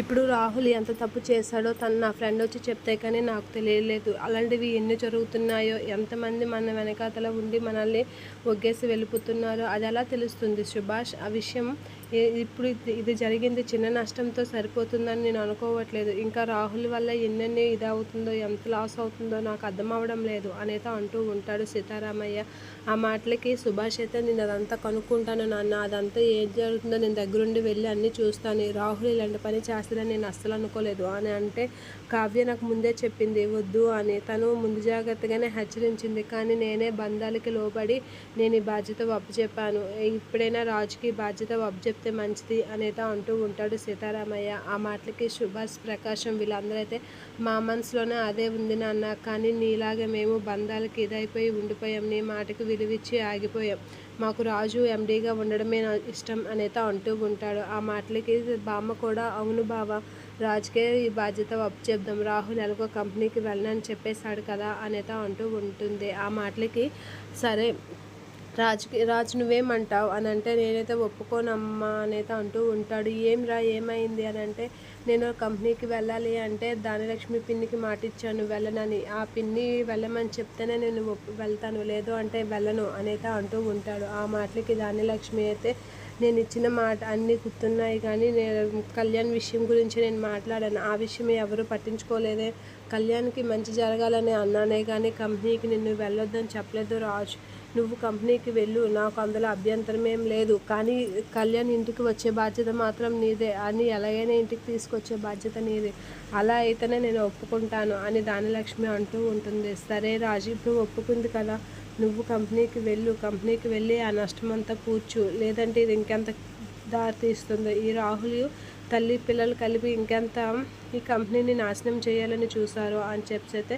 ఇప్పుడు రాహుల్ ఎంత తప్పు చేశాడో తను నా ఫ్రెండ్ వచ్చి చెప్తే కానీ నాకు తెలియలేదు. అలాంటివి ఎన్ని జరుగుతున్నాయో ఎంతమంది మన వెనకాతల ఉండి మనల్ని ఒగ్గేసి వెళ్ళిపోతున్నారో అది ఎలా తెలుస్తుంది సుభాష్. ఆ విషయం ఇప్పుడు ఇది ఇది జరిగింది చిన్న నష్టంతో సరిపోతుందని నేను అనుకోవట్లేదు. ఇంకా రాహుల్ వల్ల ఎన్నెన్ని ఇది అవుతుందో ఎంత లాస్ అవుతుందో నాకు అర్థం అవ్వడం లేదు అనేత అంటూ ఉంటాడు సీతారామయ్య. ఆ మాటలకి సుభాష్ అయితే నేను అదంతా కనుక్కుంటాను నాన్న. అదంతా ఏం జరుగుతుందో నేను దగ్గరుండి వెళ్ళి అన్నీ చూస్తాను. రాహుల్ ఇలాంటి పని చేస్తుందని నేను అస్సలు అనుకోలేదు. అని అంటే కావ్య నాకు ముందే చెప్పింది వద్దు అని. తను ముందు జాగ్రత్తగానే హెచ్చరించింది కానీ నేనే బంధాలకి లోబడి నేను ఈ బాధ్యత చెప్పాను. ఇప్పుడైనా రాజుకి బాధ్యత బాధ్యత చెప్తే మంచిది అనేత అంటూ ఉంటాడు సీతారామయ్య. ఆ మాటలకి సుభాష్ ప్రకాశం వీళ్ళందరూ అయితే మా మనసులోనే అదే ఉంది నాన్న. కానీ నీలాగే మేము బంధాలకి ఇదైపోయి ఉండిపోయాం. నీ మాటకి విలువిచ్చి ఆగిపోయాం. మాకు రాజు ఎండీగా ఉండడమే నా ఇష్టం అనేత అంటూ ఉంటాడు. ఆ మాటలకి బామ్మ కూడా అవును బావ రాజుకే ఈ బాధ్యత చెప్దాం. రాహుల్ ఎలాగో కంపెనీకి వెళ్ళనని చెప్పేశాడు కదా అనేత అంటూ ఉంటుంది. ఆ మాటలకి సరే రాజుకి రాజు నువ్వేమంటావు? అని అంటే నేనైతే ఒప్పుకోనమ్మా అనైతే అంటూ ఉంటాడు. ఏం రా ఏమైంది? అని అంటే నేను కంపెనీకి వెళ్ళాలి అంటే దానిలక్ష్మి పిన్నికి మాట ఇచ్చాను వెళ్ళనని. ఆ పిన్ని వెళ్ళమని చెప్తేనే నేను ఒప్పు వెళ్తాను. లేదు అంటే వెళ్ళను అనైతే అంటూ ఉంటాడు. ఆ మాటలకి దానిలక్ష్మి అయితే నేను ఇచ్చిన మాట అన్నీ గుర్తున్నాయి కానీ నేను కళ్యాణ్ విషయం గురించి నేను మాట్లాడాను. ఆ విషయం ఎవరు పట్టించుకోలేదే. కళ్యాణ్కి మంచి జరగాలని అన్నానే కానీ కంపెనీకి నిన్ను వెళ్ళొద్దని చెప్పలేదు రాజు. నువ్వు కంపెనీకి వెళ్ళు. నాకు అందులో అభ్యంతరం ఏం లేదు. కానీ కళ్యాణ్ ఇంటికి వచ్చే బాధ్యత మాత్రం నీదే అని ఎలాగైనా ఇంటికి తీసుకొచ్చే బాధ్యత నీదే. అలా అయితేనే నేను ఒప్పుకుంటాను అని దానిలక్ష్మి అంటూ ఉంటుంది. సరే రాజు ఇప్పుడు ఒప్పుకుంది కదా? నువ్వు కంపెనీకి వెళ్ళు కంపెనీకి వెళ్ళి ఆ నష్టం అంతా కూర్చు. లేదంటే ఇది ఇంకెంత దారితీస్తుంది. ఈ రాహుల్ తల్లి పిల్లలు కలిపి ఇంకెంత ఈ కంపెనీని నాశనం చేయాలని చూశారు అని చెప్పి అయితే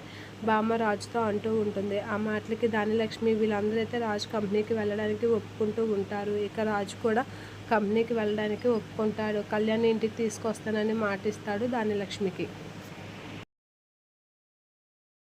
బామ్మ రాజుతో అంటూ ఉంటుంది. ఆ మాటలకి దానిలక్ష్మి వీళ్ళందరూ అయితే రాజు కంపెనీకి వెళ్ళడానికి ఒప్పుకుంటూ ఉంటారు. ఇక రాజు కూడా కంపెనీకి వెళ్ళడానికి ఒప్పుకుంటాడు. కళ్యాణ్ ఇంటికి తీసుకొస్తానని మాటిస్తాడు దానిలక్ష్మికి